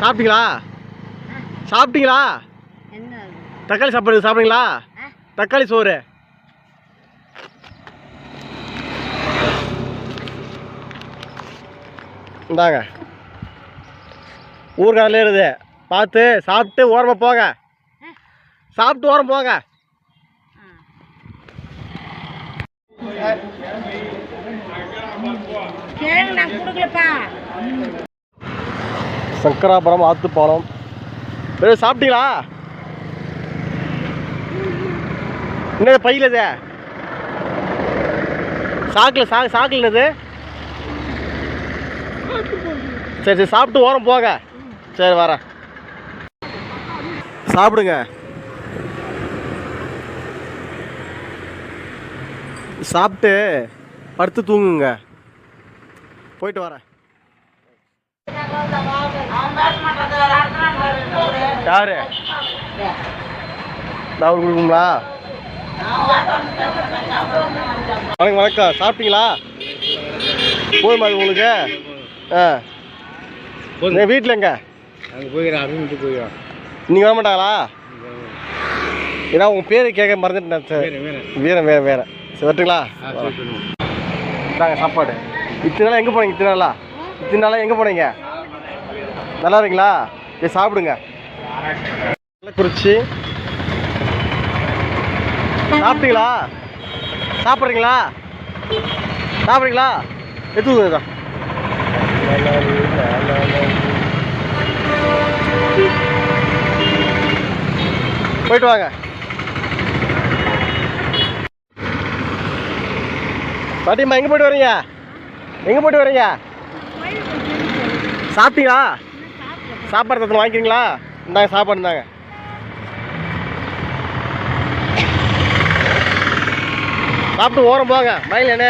சாப்பிட்டீங்களா? சாப்பிட்டீங்களா? தக்காளி சாப்பாடு சாப்பிடுங்களா தக்காளி சோறு. இந்தாங்க. ஊர்காரில் இருது பார்த்து சாப்பிட்டு ஓரமாக போங்க. சாப்பிட்டு ஓரம் போங்க. நான் கொடுக்கலப்பா. சங்கராபுரம் ஆத்துப்பாலம். ஏ சாப்பிட்டீங்களா? என்ன பையில் இது? சாக்கில் சா சாக்கில் என்னது? சரி சரி சாப்பிட்டு ஓரம் போங்க சரி வரேன். சாப்பிடுங்க. சாப்பிட்டு படுத்து தூங்குங்க. போயிட்டு வரேன். யாரு? நான் கொடுக்குங்களா வணக்கம் வணக்கம். சாப்பிட்டீங்களா? போதுமா உங்களுக்கு? ஆ. வீட்டில் எங்க? போய்க்கிறோம். நீங்கள் வர மாட்டாங்களா? ஏன்னா உங்கள் பேர் கேட்க மறந்துட்டேன் சார். வீரன் வேறு. வேறு சரி வரட்டுங்களா? இதாங்க சாப்பாடு. இத்தனை நாளாக எங்கே போனீங்க இத்தனை நாளா? இத்தனை நாளாக எங்கே போனீங்க? நல்லா இருக்கீங்களா சரி சாப்பிடுங்க. குறிச்சி சாப்பிட்டீங்களா? சாப்பிட்றீங்களா? சாப்பிட்றீங்களா? எடுத்துக்கோங்க போயிட்டு வாங்க. பாட்டிம்மா எங்கே போயிட்டு வரீங்க? எங்கே போயிட்டு வரீங்க? சாப்பிட்டீங்களா? சாப்பாடு தத்து வாங்கிக்கிறீங்களா? இந்தாங்க சாப்பாடு இந்தாங்க. சாப்பிட்டு ஓரம் போங்க மயில் என்ன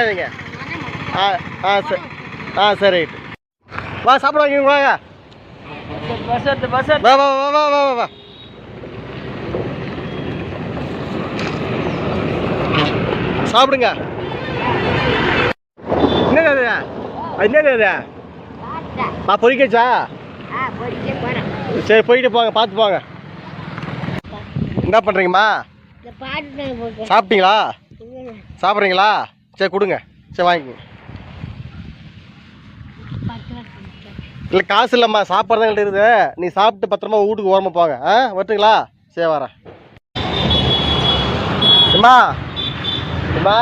ஆ ஆ சரி ஆ சரி. வா சாப்பிட வாங்கிங்க வாங்க. வா வா வா வா வா வா சாப்பிடுங்க. என்னது அது? என்னது அது? பொறிக்கச்சா? சரி போயிட்டு போங்க பார்த்து போங்க. என்ன பண்ணுறீங்கம்மா சாப்பிட்டீங்களா? சாப்பிட்றீங்களா? சரி கொடுங்க. சரி வாங்கிக்கோங்க. இல்லை காசு இல்லைம்மா சாப்பாடு தான் இருக்குது. நீ சாப்பிட்டு பத்திரமா வீட்டுக்கு ஓரமாக போங்க. ஆ வரட்டுங்களா? சரி வரேன். அம்மா அம்மா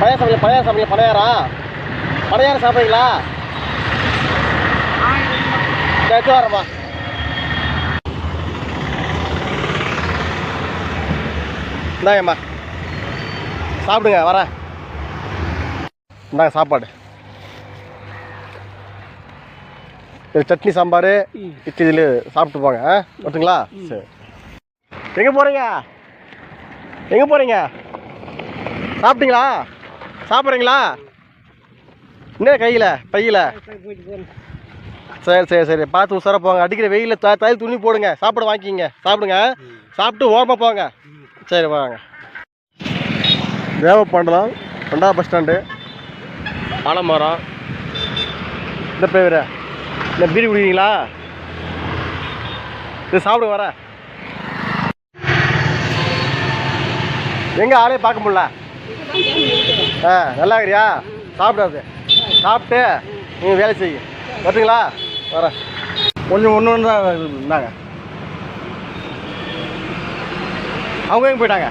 பழைய சமையல் பழைய சமையல் பழையாரா பழையாரம் சாப்பிட்றீங்களா? சரி எடுத்து இந்தாங்கம்மா சாப்பிடுங்க வரேன். இந்தாங்க சாப்பாடு. இது சட்னி சாம்பார் இட்லி இதில் சாப்பிட்டு போங்க ஆ? ஓட்டுங்களா சரி. எங்கே போகிறீங்க எங்கே போகிறீங்க சாப்பிட்டீங்களா? சாப்பிட்றீங்களா? என்ன கையில் பையில்? போயிட்டு போகிறேன் சரி சரி சரி. பார்த்து உசார போங்க. அடிக்கிற வெயிலில் த தயிர் துணி போடுங்க. சாப்பிட வாங்கிக்கிங்க. சாப்பிடுங்க. சாப்பிட்டு ஓரமாக போங்க. சரி வாங்க. தேவப்பாண்டலாம் ரெண்டாவது பஸ் ஸ்டாண்டு ஆலமரம் இந்த பேர் இந்த பீடி குடிக்கிறீங்களா? இது சாப்பிடுங்க வர எங்கே ஆளே பார்க்க முடியல? ஆ நல்லா இருக்கிறியா? சாப்பிடாது. சாப்பிட்டு நீங்கள் வேலை செய்யுங்க. வரட்டுங்களா வரேன் கொஞ்சம் ஒன்று ஒன்று தான் இருந்தாங்க. அவங்க எங்கே போயிட்டாங்க?